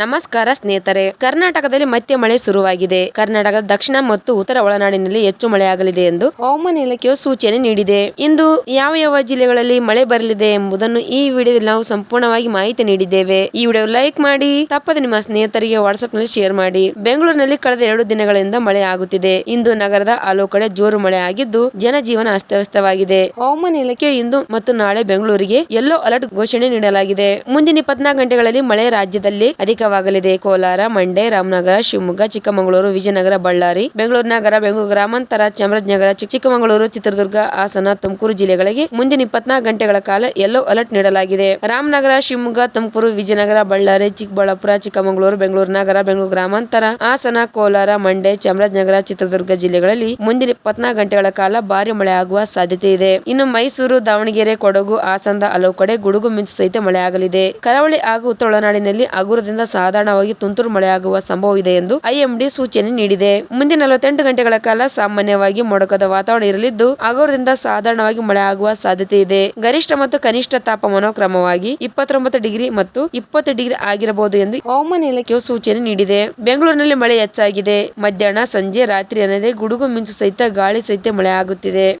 ನಮಸ್ಕಾರ ಸ್ನೇಹಿತರೆ, ಕರ್ನಾಟಕದಲ್ಲಿ ಮತ್ತೆ ಮಳೆ ಶುರುವಾಗಿದೆ. ಕರ್ನಾಟಕದ ದಕ್ಷಿಣ ಮತ್ತು ಉತ್ತರ ಒಳನಾಡಿನಲ್ಲಿ ಹೆಚ್ಚು ಮಳೆಯಾಗಲಿದೆ ಎಂದು ಹವಾಮಾನ ಇಲಾಖೆಯು ಸೂಚನೆ ನೀಡಿದೆ. ಇಂದು ಯಾವ ಯಾವ ಜಿಲ್ಲೆಗಳಲ್ಲಿ ಮಳೆ ಬರಲಿದೆ ಎಂಬುದನ್ನು ಈ ವಿಡಿಯೋದಲ್ಲಿ ನಾವು ಸಂಪೂರ್ಣವಾಗಿ ಮಾಹಿತಿ ನೀಡಿದ್ದೇವೆ. ಈ ವಿಡಿಯೋ ಲೈಕ್ ಮಾಡಿ, ತಪ್ಪದೆ ನಿಮ್ಮ ಸ್ನೇಹಿತರಿಗೆ ವಾಟ್ಸ್ಆಪ್ನಲ್ಲಿ ಶೇರ್ ಮಾಡಿ. ಬೆಂಗಳೂರಿನಲ್ಲಿ ಕಳೆದ ಎರಡು ದಿನಗಳಿಂದ ಮಳೆ ಆಗುತ್ತಿದೆ. ಇಂದು ನಗರದ ಹಲವು ಕಡೆ ಜೋರು ಮಳೆ ಆಗಿದ್ದು, ಜನಜೀವನ ಅಸ್ತವ್ಯಸ್ತವಾಗಿದೆ. ಹವಾಮಾನ ಇಲಾಖೆ ಇಂದು ಮತ್ತು ನಾಳೆ ಬೆಂಗಳೂರಿಗೆ ಯೆಲ್ಲೋ ಅಲರ್ಟ್ ಘೋಷಣೆ ನೀಡಲಾಗಿದೆ. ಮುಂದಿನ ಇಪ್ಪತ್ನಾಲ್ಕು ಗಂಟೆಗಳಲ್ಲಿ ಮಳೆ ರಾಜ್ಯದಲ್ಲಿ ಅಧಿಕವಾಗಲಿದೆ ಕೋಲಾರ, ಮಂಡ್ಯ, ರಾಮನಗರ, ಶಿವಮೊಗ್ಗ, ಚಿಕ್ಕಮಗಳೂರು, ವಿಜಯನಗರ, ಬಳ್ಳಾರಿ, ಬೆಂಗಳೂರು ನಗರ, ಬೆಂಗಳೂರು ಗ್ರಾಮಾಂತರ, ಚಾಮರಾಜನಗರ ಚಿಕ್ಕ- ಚಿಕ್ಕಮಗಳೂರು, ಚಿತ್ರದುರ್ಗ, ಹಾಸನ, ತುಮಕೂರು ಜಿಲ್ಲೆಗಳಿಗೆ ಮುಂದಿನ ಇಪ್ಪತ್ನಾಲ್ಕು ಗಂಟೆಗಳ ಕಾಲ ಯೆಲ್ಲೋ ಅಲರ್ಟ್ ನೀಡಲಾಗಿದೆ. ರಾಮನಗರ, ಶಿವಮೊಗ್ಗ, ತುಮಕೂರು, ವಿಜಯನಗರ, ಬಳ್ಳಾರಿ, ಚಿಕ್ಕಬಳ್ಳಾಪುರ, ಚಿಕ್ಕಮಗಳೂರು, ಬೆಂಗಳೂರು ನಗರ, ಬೆಂಗಳೂರು ಗ್ರಾಮಾಂತರ, ಹಾಸನ, ಕೋಲಾರ, ಮಂಡ್ಯ, ಚಾಮರಾಜನಗರ, ಚಿತ್ರದುರ್ಗ ಜಿಲ್ಲೆಗಳಲ್ಲಿ ಮುಂದಿನ ಇಪ್ಪತ್ನಾಲ್ಕು ಗಂಟೆಗಳ ಕಾಲ ಭಾರಿ ಮಳೆ ಆಗುವ ಸಾಧ್ಯತೆ ಇದೆ. ಇನ್ನು ಮೈಸೂರು, ದಾವಣಗೆರೆ, ಕೊಡಗು ಹಾಸನದ ಹಲವು ಕಡೆ ಗುಡುಗು ಮಿಂಚು ಸಹಿತ ಮಳೆ ಆಗಲಿದೆ ಕರಾವಳಿ ಹಾಗೂ ಉತ್ತರ ಒಳನಾಡಿನಲ್ಲಿ ಹಗುರದಿಂದ ಸಾಧಾರಣವಾಗಿ ತುಂತುರು ಮಳೆಯಾಗುವ ಸಂಭವವಿದೆ ಎಂದು ಐಎಂಡಿ ಸೂಚನೆ ನೀಡಿದೆ. ಮುಂದಿನ ನಲವತ್ತೆಂಟು ಗಂಟೆಗಳ ಕಾಲ ಸಾಮಾನ್ಯವಾಗಿ ಮೊಡಕದ ವಾತಾವರಣ ಇರಲಿದ್ದು, ಆಗೋರದಿಂದ ಸಾಧಾರಣವಾಗಿ ಮಳೆ ಆಗುವ ಸಾಧ್ಯತೆ ಇದೆ. ಗರಿಷ್ಠ ಮತ್ತು ಕನಿಷ್ಠ ತಾಪಮಾನ ಕ್ರಮವಾಗಿ ಇಪ್ಪತ್ತೊಂಬತ್ತು ಡಿಗ್ರಿ ಮತ್ತು ಇಪ್ಪತ್ತು ಡಿಗ್ರಿ ಆಗಿರಬಹುದು ಎಂದು ಹವಾಮಾನ ಇಲಾಖೆಯು ಸೂಚನೆ ನೀಡಿದೆ. ಬೆಂಗಳೂರಿನಲ್ಲಿ ಮಳೆ ಹೆಚ್ಚಾಗಿದೆ. ಮಧ್ಯಾಹ್ನ, ಸಂಜೆ, ರಾತ್ರಿ ಅನ್ನದೇ ಗುಡುಗು, ಮಿಂಚು ಸಹಿತ ಗಾಳಿ ಸಹಿತ ಮಳೆ ಆಗುತ್ತಿದೆ